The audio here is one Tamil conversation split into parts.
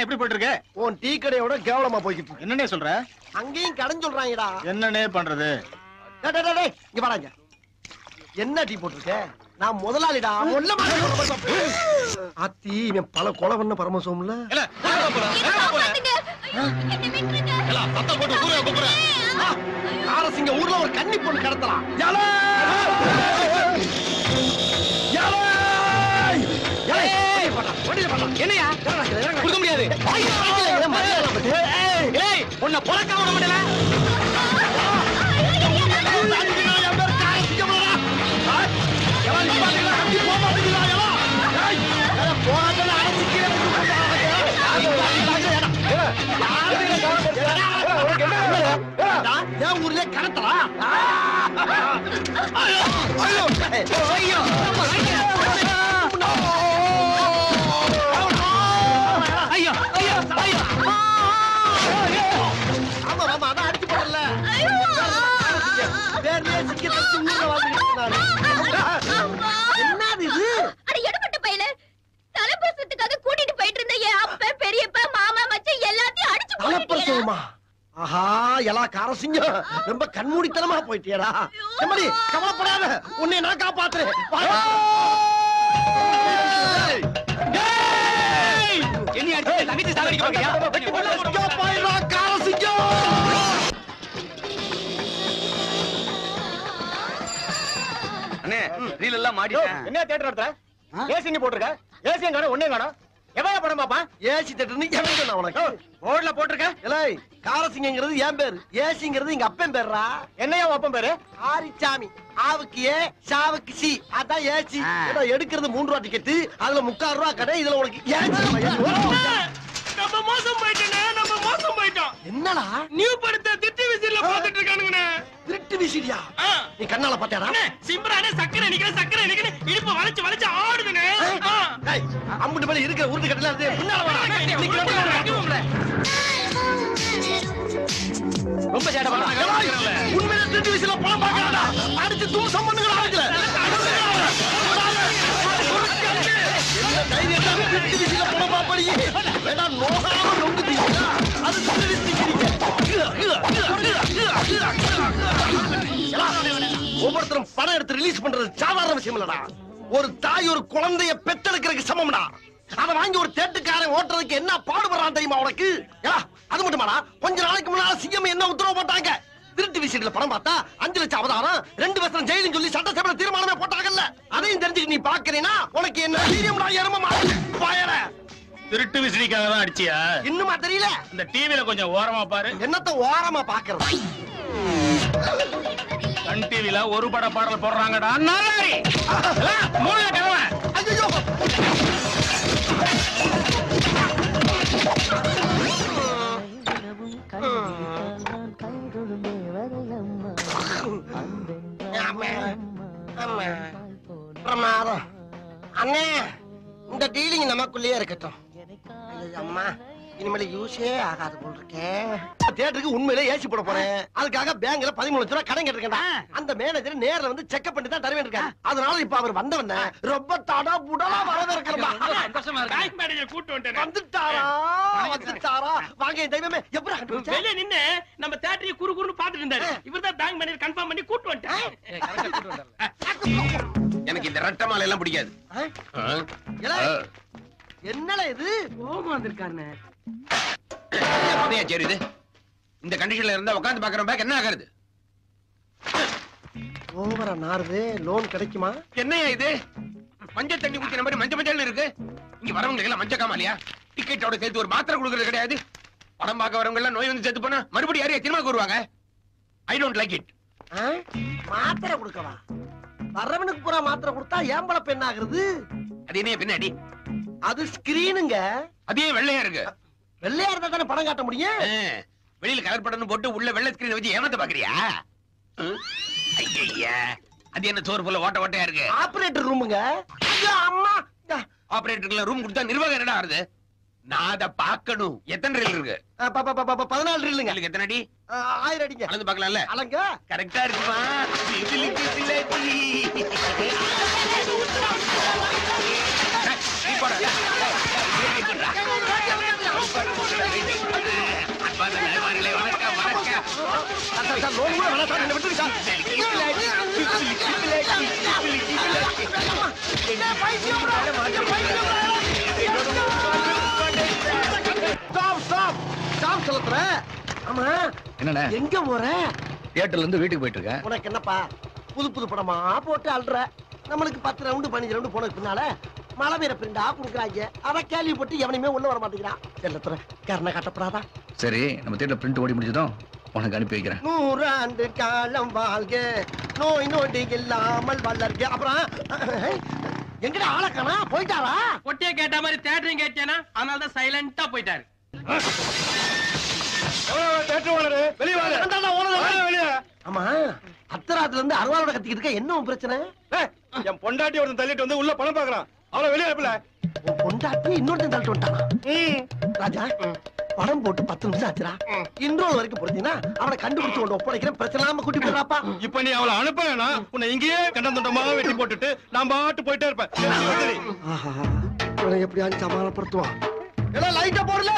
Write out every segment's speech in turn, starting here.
தியேட்டர்லாம் எப்படி போயிட்டு இருக்கு? உன் டீ கடையோட கேவலமா போய்கிட்டு இருக்கு. என்னண்ணே சொல்ற? அங்கேயும் கடன் சொல்றாங்கடா. என்னண்ணே பண்றது? டேய், டேய், டேய், டேய், இங்க வாடாங்க என்ன டீ போட்டிருக்க? நான் முதலாளிடா. ஒல்ல அத்தி இவன் பல கொலை பண்ண பரமசோம்ல. ஊர்ல ஒரு கன்னி பொண்ணு கடத்தலாம். என்னையா. கொடுக்க முடியாது. உன்னை பொறக்க விட என்னது இது? அட, எடுபட்ட பயலே. தலைப்பிரசவத்துக்காக கூட்டிட்டு போயிட்டு இருந்த என் அப்பா, பெரியப்பா, மாமா, மச்சான் எல்லாத்தையும் அடிச்சு. தலைப்பிரசவமா? ஆஹா எல்லா காரசிங்கம் ரொம்ப கண்மூடித்தனமா போயிட்டியடா. எம்மடி கவலைப்படாத. உன்னை நான் காப்பாத்துறேன். வா. என்னைய அடிச்சு தங்கச்சி சாகடிக்க பாக்கறியா அண்ணே ரீல் எல்லாம் மாட்டிட்டேன் என்ன தியேட்டர் நடத்துற? ஏசிங்க போட்டிருக்க? ஏசியும் காணும்? ஒன்னே காணும். எவையா படம் பாப்பா ஏசி தட்டுன்னு எவன் சொன்னா உனக்கு? போர்டுல போட்டிருக்க? ஏலே காரசிங்கிறது என் பேரு. ஏசிங்கிறது எங்க அப்பன் பேர்ரா? என்னையா அப்பன் பேரு? ஆரிச்சாமி. ஆவுக்கு ஏ சாவுக்கு சி. அதான் ஏசி. எடுக்கிறது மூன்று ரூபா டிக்கெட் அதுல முக்கால் ரூபா கடை இதுல உனக்கு ஏசி. நம்ம மோசம் போயிட்டோண்ணே நம்ம மோசம் போயிட்டோம். என்னடா? நியூ படத்தை திட்டி விசில பாத்துட்டு இருக்கானுங்கண்ணே. திருட்டு விசிறியா? நீ கண்ணால பாத்தியாடா சிம்ரானே சக்கரை நிக்கிற சக்கரை நிக்கிற. இடுப்பு வளைச்சு வளைச்சு ஆடுதுண்ணே ஆ. டேய், அம்புட்டு மேல இருக்கிற உருட்டு கட்டல இருந்து முன்னால. ரொம்ப சேட்டை ஏய், உண்மையிலே திருட்டு விசில பணம் பார்க்கறான்டா. அடிச்சு தூசம் பண்ணுங்கடா அவங்கள. விசில வேணா நோகாம நொங்குதீங்களா? அது திருடி ஒவ்வொருத்தரும் பணம் எடுத்து ரிலீஸ் பண்றது சாதாரண விஷயம் இல்லடா. ஒரு தாய் ஒரு குழந்தைய பெத்தெடுக்கிறதுக்கு சமம்டா. அதை வாங்கி ஒரு தேட்டுக்காரன் ஓட்டுறதுக்கு என்ன பாடுபடுறான் தெரியுமா உனக்கு? அது மட்டுமாடா? கொஞ்ச நாளைக்கு முன்னால சிஎம் என்ன உத்தரவு போட்டாங்க? திருட்டு விஷயத்துல பணம் பார்த்தா அஞ்சு லட்சம் அவதாரம் ரெண்டு வருஷம் ஜெயிலும் சொல்லி சட்டசபையில தீர்மானமே போட்டாங்கல்ல. அதையும் தெரிஞ்சுட்டு நீ பாக்குறீனா உனக்கு என்ன வீரியம் நான் எரும திருட்டு விசிறிக்காக தான் அடிச்சியா? இன்னுமா தெரியல. இந்த டிவில கொஞ்சம் ஓரமா பாரு. என்னத்த ஓரமா பாக்குறது? சன் டிவில ஒரு பட பாடல் போடுறாங்கடா. நாலாரி மூணு பிரமாதம். அண்ணே இந்த டீலிங் நமக்குள்ளேயே இருக்கட்டும். அம்மா. இனிமேல யூஸே ஆகாது போல் இருக்கேன் தியேட்டருக்கு உண்மையிலே ஏசி போட போறேன். அதுக்காக பேங்க்ல பதிமூணு லட்சம் ரூபாய் கடன் கேட்டிருக்கேன் அந்த மேனேஜர் நேர்ல வந்து செக்அப் பண்ணி தான் தருவேன் இருக்காரு. அதனால இப்ப அவர் வந்தவன ரொம்ப தடா புடலா வரவேற்கிறமா பேங்க் மேனேஜர் கூட்டு வந்துட்டேன். வந்துட்டாரா? வந்துட்டாரா? வாங்க தெய்வமே எப்படி கண்டுபிடிச்ச? வெளிய நின்னு நம்ம தேட்டரி குறு குறுன்னு பாத்துட்டு இருந்தாரு. இவர்தான் பேங்க் மேனேஜர் கன்ஃபார்ம் பண்ணி கூட்டு வந்துட்டேன் எனக்கு இந்த ரெட்ட மாலை எல்லாம் பிடிக்காது என்னடா இது? கோபம் வந்திருக்காருன்னு அப்படியா சரி இது? இந்த கண்டிஷன்ல இருந்தா உட்கார்ந்து பாக்குற பேக் என்ன ஆகுறது ஓவரா நாருது லோன் கிடைக்குமா? என்னையா இது? மஞ்சள் தண்ணி ஊத்தின மாதிரி மஞ்சள் மஞ்சள் இருக்கு. இங்க வரவங்களுக்கு எல்லாம் மஞ்சள் காமாலியா? டிக்கெட்டோட சேர்த்து ஒரு மாத்திரை கொடுக்கறது கிடையாது. படம் பார்க்க வரவங்க எல்லாம் நோய் வந்து சேர்த்து போனா மறுபடியும் யாரையா திரும்ப வருவாங்க? I don't like it? மாத்திரை கொடுக்கவா? வர்றவனுக்கு பூரா மாத்திரை கொடுத்தா ஏம்பள பெண் ஆகுறது? அது என்ன பின்னாடி? அது ஸ்கிரீனுங்க அதே வெள்ளையா இருக்கு? வெள்ளையா இருந்தா தானே படம் காட்ட முடியும்? வெளியில கலர் படம் போட்டு உள்ள வெள்ளை ஸ்கிரீன் வச்சு ஏமாத்த பாக்குறியா? ஐயா அது என்ன சோறு போல ஓட்ட ஓட்டையா இருக்கு? ஆபரேட்டர் ரூமுங்க அம்மா! ஆபரேட்டருக்கு ரூம் கொடுத்தா நிர்வாகம் என்னடா ஆறுது? நான் அதை பார்க்கணும். எத்தனை ரீல் இருக்கு? ஆ, ப- ப- ப- ப- பதினாலு உங்களுக்கு எத்தனை அடி? ஆயிரம் அடிங்க. அளந்து பார்க்கலாம்ல? அலங்க. கரெக்டா இருக்குமா? சிலடி. வேணாம் சார் என்ன விட்டுருங்க சார் ஸ்டாப் ஸ்டாப் ஸ்டாப் செலுத்துற ஆமா என்னண்ணே? எங்க போற? தியேட்டர்ல இருந்து வீட்டுக்கு போயிட்டு இருக்கேன். உனக்கு என்னப்பா? புது புது படமா போட்டு அல்ற நம்மளுக்கு பத்து ரவுண்டு பதினஞ்சு ரவுண்டு போனதுக்கு பின்னால மழை பெய்ய பிரிண்டா குடுக்குறாங்க. அத கேள்விப்பட்டு எவனையுமே உள்ள வர மாட்டேங்கிறான். செல்லத்துற கரண கட்டப்படாதா? சரி நம்ம தியேட்டர் பிரிண்ட் ஓடி முடிஞ்சதும் உனக்கு அனுப்பி வைக்கிறேன். நூறு ஆண்டு காலம் வாழ்க. நோய் நொடி இல்லாமல் வளர்க. அப்புறம் எங்கடா ஆளக்கானா போயிட்டாரா பொட்டிய கேட்ட மாதிரி தேட்டரையும் கேட்டேனா? அதனால தான் சைலண்டா போயிட்டாரு. ஆமா அத்தராத்துல இருந்து அருவாளோட கத்திக்கிட்டு இருக்க என்ன பிரச்சனை? என் பொண்டாட்டி ஒருத்தன் தள்ளிட்டு வந்து உள்ள பணம் பாக்குறான் அவளை வெளியே பொண்டாட்டி இன்னொருத்தன் தள்ளிட்டு வந்துட்டானா. ராஜா படம் போட்டு பத்து நிமிஷம் ஆச்சுடா. இன்றோல் வரைக்கும் பொறுத்தீங்கன்னா அவனை கண்டுபிடிச்சு கொண்டு ஒப்படைக்கிறேன். பிரச்சனை இல்லாம கூட்டி போடுறாப்பா இப்ப நீ அவளை அனுப்பலனா உன்னை இங்கேயே கண்டம் தொண்டமா வெட்டி போட்டுட்டு நான் பாட்டு போயிட்டே இருப்பேன். இவனை எப்படியாவது சமாளப்படுத்துவான் எல்லாம் லைட்ட போடல.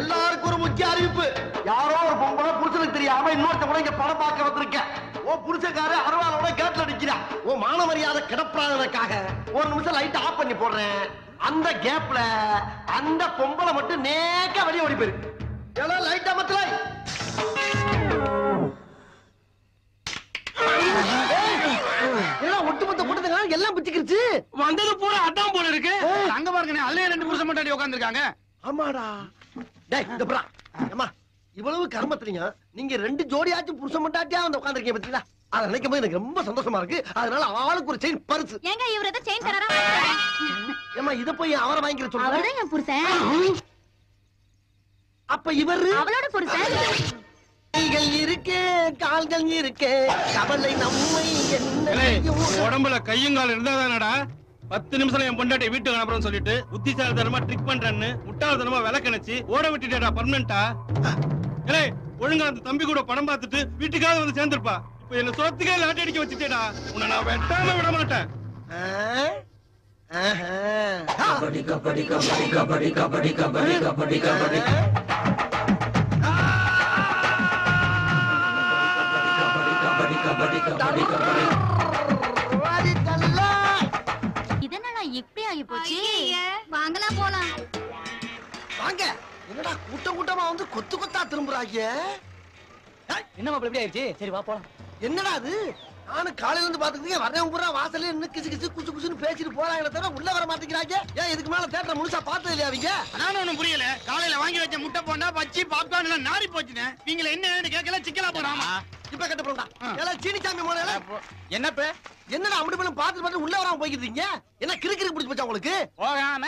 எல்லாருக்கும் ஒரு முக்கிய அறிவிப்பு. யாரோ ஒரு பொம்பளை புருஷனுக்கு தெரியாம இன்னொருத்த கூட இங்க படம் பார்க்க வந்திருக்கேன். ஓ புருஷக்கார அருவாளோட கேட்ல நிக்கிறான். ஓ மான மரியாதை கிடப்படாததுக்காக ஒரு நிமிஷம் லைட் ஆஃப் பண்ணி போடுறேன். அந்த கேப்ல அந்த பொம்பளை மட்டும் நேக்க வெளியே ஓடி போயிரு எல்லாம் லைட் அமத்துல எல்லாம் ஒட்டுமொத்த கூட்டத்துக்கு எல்லாம் பிச்சுக்கிருச்சு. வந்தது பூரா அதான் போல இருக்கு. அங்க பாருங்க அல்லே ரெண்டு புருஷன் முன்னாடி உட்காந்துருக்காங்க ஆமாடா. டேய் இந்த புறா. அம்மா இவ்வளவு கர்மத்திலைங்க நீங்க ரெண்டு ஜோடியாச்சும் புருஷன் மட்டாட்டியா வந்து உட்காந்துருக்கீங்க பாத்தீங்களா? அதை நினைக்கும் போது எனக்கு ரொம்ப சந்தோஷமா இருக்கு. அதனால ஆளுக்கு ஒரு செயின் பரிசு. ஏங்க இவர் ஏதோ செயின் தராரா? ஏமா இத போய் அவரை வாங்கிக்கிற அவர்தான் என் புருஷன். அப்ப இவரு? அவளோட புருஷன். கைகள் இருக்கு கால்கள் இருக்கு கவலை நம்மை என்ன? உடம்புல கையும் கால் இருந்தா தானடா பத்து நிமிஷம் என் பொண்டாட்டி வீட்டுக்கு அனுப்புறேன்னு சொல்லிட்டு புத்திசாலித்தனமா ட்ரிக் பண்றேன்னு முட்டாள்தனமா விளக்கணிச்சு ஓட விட்டுட்டேடா பர்மனண்டா ஏலே ஒழுங்கா அந்த தம்பி கூட படம் பார்த்துட்டு வீட்டுக்காவது வந்து சேர்ந்திருப்பா இப்ப என்ன சோத்துக்கே லாட்டி அடிக்க வச்சுட்டேடா உன்னை நான் வெட்டாம விட மாட்டேன் ஆ? ஆஹா. வாடி தள்ளா. இதென்னடா இப்படி ஆகி போச்சு வாங்கலாம் போலாம் வாங்க என்னடா கூட்டம் கூட்டமா வந்து கொத்து கொத்தா திரும்புறாங்க ஏய், என்ன மாப்பிள்ள எப்படி ஆயிடுச்சு? சரி வா போலாம். என்னடா அது? நானும் காலையில இருந்து பாத்துக்கிட்டே வரேன் பூரா வாசல்ல நின்னு கிசு கிசு குசு குசுன்னு பேசிட்டு போறாங்களே தவிர உள்ள வர மாட்டேங்கிறாங்க. ஏன் இதுக்கு மேல தேட்டரை முழுசா பார்த்தது இல்லையா அவங்க? நானும் ஒண்ணும் புரியல. காலையில வாங்கி வச்ச முட்டை போண்டா பச்சி பாப்கார்ன் எல்லாம் நாரி போச்சுனே நீங்க என்ன கேட்கல சிக்கலா போறாமா இப்ப கட்ட போடா எல்லாம் சீனிச்சாமி மோனல என்னப்ப? என்னடா அப்படி பண்ணி பார்த்து பார்த்து உள்ள வராம போய்க்கிட்டு இருக்கீங்க? என்ன கிறுக்கிறு பிடிச்சு போச்சா உங்களுக்கு? போகாம?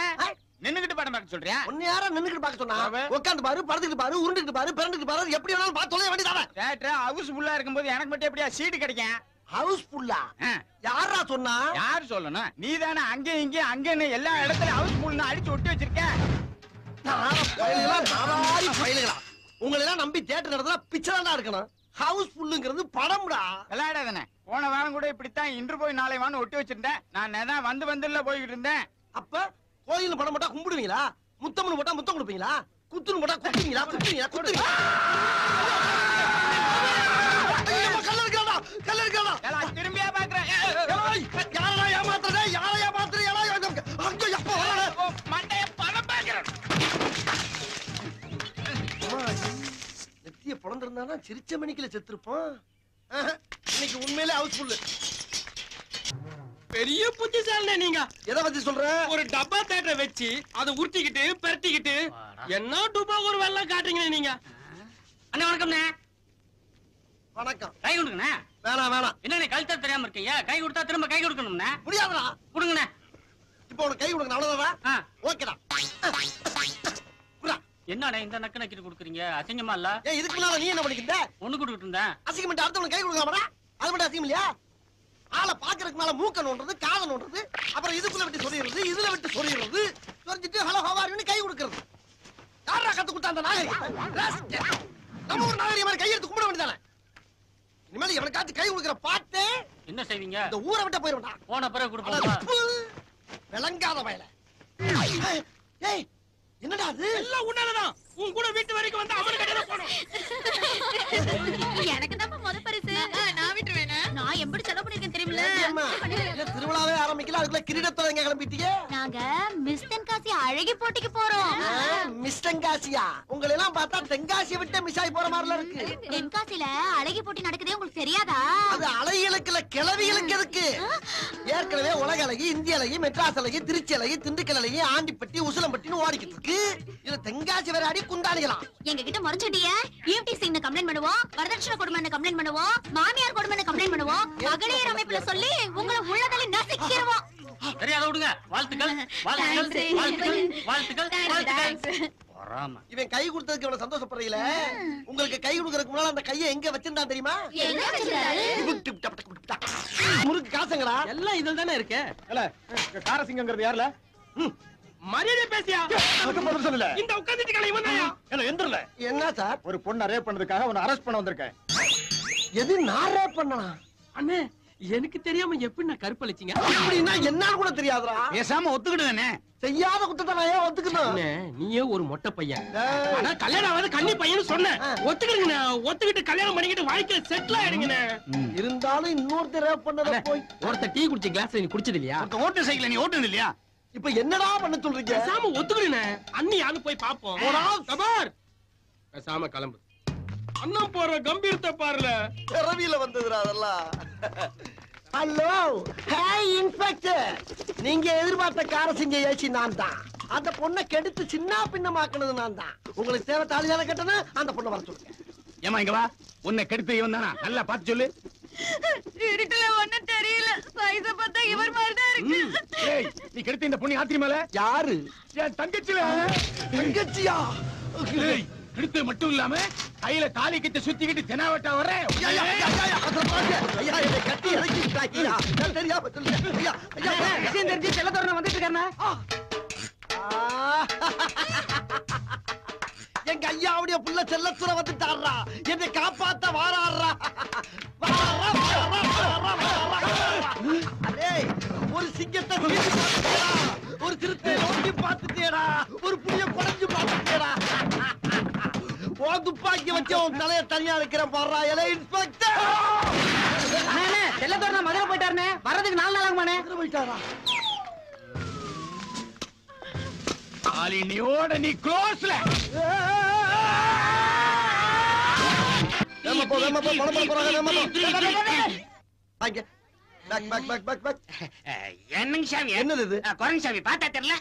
நின்னுகிட்டு படம் பார்க்க சொல்றியா? ஒன்னு யாரா நின்னுக்கிட்டு பார்க்க சொன்னா. உட்காந்து பாரு படுத்துக்கிட்டு பாரு உருண்டுக்கிட்டு பாரு பிறண்டுக்கிட்டு பாரு எப்படி வேணாலும் பார்த்து தொலைய வேண்டியதானே தேட்டர் ஹவுஸ் ஃபுல்லா இருக்கும்போது எனக்கு மட்டும் எப்படியா சீட்டு கிடைக்கும்? ஹவுஸ் ஃபுல்லா யாரா சொன்னா? யார் சொல்லணும்? நீ தானே அங்க இங்க அங்கன்னு எல்லா இடத்துலயும் ஹவுஸ் ஃபுல்னு அடிச்சு ஒட்டி வச்சிருக்க. நார பயலுகளா நாராரி பயலுகளா? உங்களை எல்லாம் நம்பி தேட்டர் நடந்தா பிச்சை தான்டா இருக்கணும் ஹவுஸ் ஃபுல்லுங்கிறது படம்டா. விளையாடாதானே போன வாரம் கூட இப்படித்தான் இன்று போய் நாளை வான்னு ஒட்டி வச்சிருந்தேன். நான் தான் வந்து வந்துல போய்கிட்டு இருந்தேன். அப்ப கோயில் படம் போட்டா கும்பிடுவீங்களா முத்தம்னு போட்டா முத்தம் கொடுப்பீங்களா குத்துன்னு போட்டா குத்துவீங்களா குத்துவீங்களா குத்துவீங்களா கல்லு இருக்கிறாடா, கல்லு இருக்கிறாடா. ஏலா, திரும்பியா பாக்குறேன்? யாரை ஏமாத்துறது? யாரா ஏமாத்துறது? ஐயோ, எப்ப வரல? ஓ, மண்டைய படம் பாக்குறேன் நெத்திய பிளந்திருந்தானா சிரிச்ச மணிக்குல செத்துருப்பான் இன்னைக்கு உண்மையிலே ஹவுஸ் ஃபுல்லு பெரிய புத்திசாலி நீங்க. எதை பத்தி சொல்ற? ஒரு டப்பா தேட்டரை வச்சு அதை உருட்டிக்கிட்டு பெரட்டிக்கிட்டு என்ன டூபா ஒரு வெள்ளம் காட்டுறீங்க நீங்க? அண்ணா வணக்கம்ண்ணே. வணக்கம். கை கொடுங்கண்ணே. வேணாம் வேணாம். என்னண்ணே கழுத்தா தெரியாம இருக்கீங்க? கை கொடுத்தா திரும்ப கை கொடுக்கணும்ண்ணே. முடியாதுடா. கொடுங்கண்ணே. இப்போ உனக்கு கை கொடுக்கணும் அவ்வளவுதானா. ஓகேடா. குடா. என்னண்ணே இந்த நக்கு நக்கிட்டு கொடுக்குறீங்க? அசிங்கமா இல்ல? ஏன் இதுக்கு முன்னால நீ என்ன பண்ணிக்கிட்ட ஒண்ணு கொடுத்துட்டு இருந்தேன். அசிங்கம் பண்ணிட்டு அடுத்தவனுக்கு கை கொடுக்கலாமாடா அது மட்டும் அசிங்கம் இல்லையா? ஆளை பாக்குறதுக்கு மேல மூக்க நோண்டுறது காதை நோண்டுறது அப்புறம் இதுக்குள்ள விட்டு சொல்லிடுறது இதுல விட்டு சொல்லிடுறது சொல்லிட்டு ஹலோ ஹவாரின்னு கை கொடுக்கறது. யாரா கத்து கொடுத்தா அந்த Rascal. நம்ம ஒரு நாகரிகம் மாதிரி கையெடுத்து கும்பிட வேண்டியதானே? இனிமேல் எவனுக்காச்சும் கை கொடுக்குற பாட்டு என்ன செய்வீங்க? இந்த ஊரை விட்ட போயிருவேன்டா போன பிறகு கொடுப்போம். ப்பு. விளங்காத வயல. ஏய் என்னடா அது? எல்லாம் உன்னாலதான் உன் கூட வீட்டு வரைக்கும் வந்து அவனு கடையில போனோம் எனக்கு தான் முத திருவிழாவே ஆரம்பிக்கல அதுக்குள்ள கிரீடத்தோட கிளம்பிட்டீங்க. நாங்க மிஸ் தென்காசி அழகி போட்டிக்கு போறோம். மிஸ் தென்காசியா உங்களை எல்லாம் பார்த்தா தென்காசியை விட்டு மிஸ் ஆகி போற மாதிரில இருக்கு. தென்காசில அழகி போட்டி நடக்குதே உங்களுக்கு தெரியாதா? அது அலைகளுக்கு இல்ல கிளவிகளுக்கு எதுக்கு ஏற்கனவே உலக அழகி இந்திய அழகி மெட்ராஸ் அழகி திருச்சி அழகி திண்டுக்கல் அழகி ஆண்டிப்பட்டி உசிலம்பட்டின்னு ஓடிக்கிட்டு இருக்கு. இதுல தென்காசி வேற அடி குண்டானிகளாம் எங்க கிட்ட மறைச்சிட்டிய? ஈவ்டி சிங் கம்ப்ளைண்ட் பண்ணுவோம் வரதட்சணை கொடுமை கம்ப்ளைண்ட் பண்ணுவோம் மாமியார் கொடுமை கம்ப்ளைண்ட் பண்ணுவோம் மகளிர் அமைப்புல சொல்லி உங்களை உள்ளதலை நசுக்கிடுவோம் தெரியாத விடுங்க. வாழ்த்துக்கள் வாழ்த்துக்கள். வாழ்த்துக்கள் வாழ்த்துக்கள் வாழ்த்துக்கள். இவன் கை கொடுத்ததுக்கு இவன சந்தோஷப்படுறீல உங்களுக்கு கை கொடுக்கறதுக்கு முன்னால அந்த கையை எங்க வச்சிருந்தான் தெரியுமா? முறுக்கு காசுங்கடா. எல்லாம் இதுல தானே இருக்கு? காரசிங்கிறது யாருல? மரியாதை பேசியா? சொல்லல. இந்த உட்கார்ந்துட்டு கலை இவன். தான்யா. என்ன எந்திரல? என்ன சார்? ஒரு பொண்ணை ரேப் பண்ணதுக்காக உன்னை அரெஸ்ட் பண்ண வந்திருக்கேன். எது நான் ரேப் பண்ணனா? அண்ணே எனக்கு தெரியாம எப்படி நான் கருப்பளிச்சீங்க? அப்படின்னா என்னன்னு கூட தெரியாதுடா. பேசாம ஒத்துக்கிடுவேனே. செய்யாத குத்தத்தை நான் ஏன் ஒத்துக்கணும்? நீயே ஒரு மொட்டை பையன். ஆனா கல்யாணம் ஆகாத கன்னி பையன் சொன்னேன். ஆ. ஒத்துக்கிடுங்கண்ணே ஒத்துக்கிட்டு கல்யாணம் பண்ணிக்கிட்டு வாழ்க்கையில செட்டில் ஆயிடுங்கண்ணே. இருந்தாலும் இன்னொருத்தர் ரேப் பண்ணத போய் ஒருத்த டீ குடிச்ச கிளாஸ்ல நீ குடிச்சது இல்லையா ஒருத்த ஓட்டு சைக்கிள் நீ ஓட்டுனது இல்லையா இப்ப என்னடா பண்ண சொல்றீங்க? பேசாம ஒத்துக்கிடுண்ணே அண்ணி யாரு போய் பாப்போம். போடா. கபார் பேசாம கிளம்பு. அண்ணன் போற கம்பீரத்தை பாருல. பிறவியில வந்ததுடா அதெல்லாம். ஹலோ ஹாய் இன்ஸ்பெக்டர் நீங்க எதிர்பார்த்த காரசிங்க ஏசி நான் தான் அந்த பொண்ணை கெடுத்து சின்ன பின்னமாக்குனது நான் தான் உங்களுக்கு தேவை தாலியான கட்டணா அந்த பொண்ணை வர சொல்லுங்க. ஏமா இங்க வா. உன்னை கெடுத்து இவன் தானா? நல்லா பார்த்து சொல்லு. இருட்டுல ஒண்ணும் தெரியல. சைஸ பார்த்தா இவர் மாதிரி தான் இருக்கு ஏய் நீ கெடுத்து இந்த பொண்ணு ஆத்திரி மேல? யாரு? என் தங்கச்சில. தங்கச்சியா? ஏய் கெடுத்து மட்டும் இல்லாம கையில தாலி கிட்ட சுத்திக்கிட்டு தெனாவட்டா வர விஷயம் தெரிஞ்சு செல்லத்தோரணம் வந்துட்டு இருக்காருண்ணா. எங்க ஐயாவுடைய புள்ள செல்லத்துற வந்துட்டாரா என்னை காப்பாத்த வாராடுறா ஒரு சிங்கத்தை. ஒரு சிறுத்தை வச்சு உன் தலைய தனியா இருக்கிறேன் பாடுறா இலை இன்ஸ்பெக்டர் செல்லத்தோரணம் மதுரை போயிட்டாருண்ணே வர்றதுக்கு நாலு நாள் ஆகுமாண்ணே போயிட்டாரா? தாலினியோட நீ க்ளோஸ்ல வேகமா போ, வேகமா போ, பணம் பண்ண போறாங்க, வேகமா போ. வாங்க. Back, back, back, back, back. என்னங்க சாமி? என்னது இது? குரங்கு சாமி பார்த்தா தெரியல.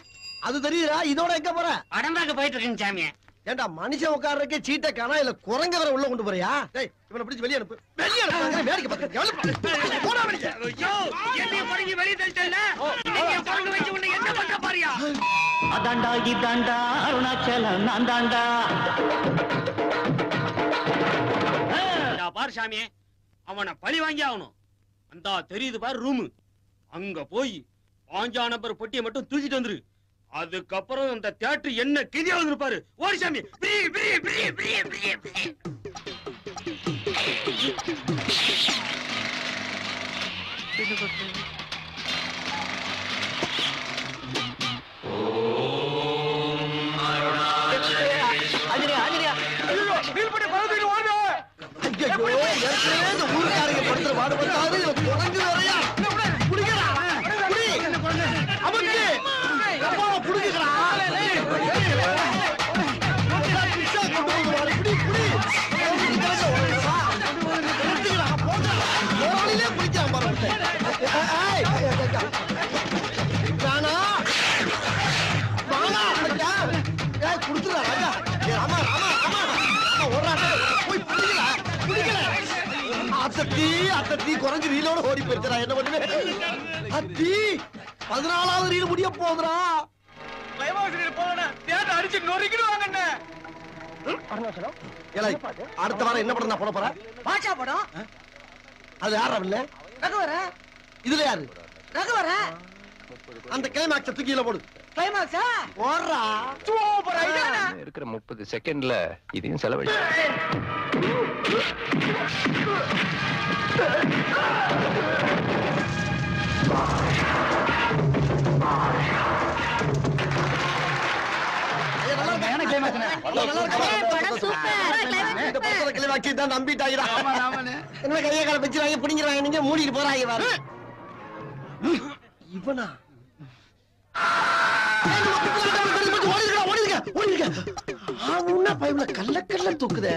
அது தெரியுதா இதோட எங்க போற? உடம்பாக்க போயிட்டு இருக்குங்க சாமி. ஏண்டா மனுஷன் உட்கார்றதுக்கே சீட்டை காணா இல்ல குரங்க வேற உள்ள கொண்டு போறியா? டேய் இவனை பிடிச்சு வெளிய அனுப்பு. வெளிய அனுப்பு வேடிக்கை பார்த்து எவ்வளவு போடா வெளிய என்னைய குரங்கி வெளியே தள்ளிட்டல குரங்கு வச்சு உன்னை என்ன பண்ற பாரியா? அதாண்டா இதாண்டா அருணாச்சலம் நான் தாண்டா பாரு சாமி அவனை பழி வாங்கி ஆகணும். அந்த தெரியுது பாரு ரூமு. அங்க போய் பாஞ்சா நம்பர் பொட்டியை மட்டும் தூக்கிட்டு வந்துரு. அதுக்கப்புறம் அந்த தியேட்டர் என்ன கிதியா வந்துருப்பாரு ஓடி சாமி. பிரி பிரி பிரி பிரி பிரி பிரி ஐயோ ஏற்கனவே இந்த ஊருக்காரங்க படுத்துற பாடுபட்டாது இதுல குரங்கு அத்தத்தி அத்தத்தி குறைஞ்சு ரீலோட ஓடி போயிருச்சா என்ன பண்ணுவேன் அத்தி பதினாலாவது ரீல் முடிய போகுதுடா. அடிச்சு நொறுக்கிடுவாங்க அடுத்த வாரம் என்ன படம் நான் போட போறேன் பாஷா படம் அது யாரா இல்ல ரகுவர இதுல யாரு? ரகுவர அந்த கிளைமாக்ஸ தூக்கி கீழ போடு. கிளைமாக்ஸா ஓடுறா சூப்பர். ஐடியா இருக்கிற முப்பது செகண்ட்ல இதையும் செலவழி ஆமாண்ணே. என்ன கையை கால வச்சு வாங்கி பிடிங்கிறாங்க நீங்க மூடிட்டு போறாங்க இவனா? ஓடிருக்க ஓடிருக்க ஓடிருக்க ஆ உன்ன பைப்ல கல்ல கல்ல தூக்குதே.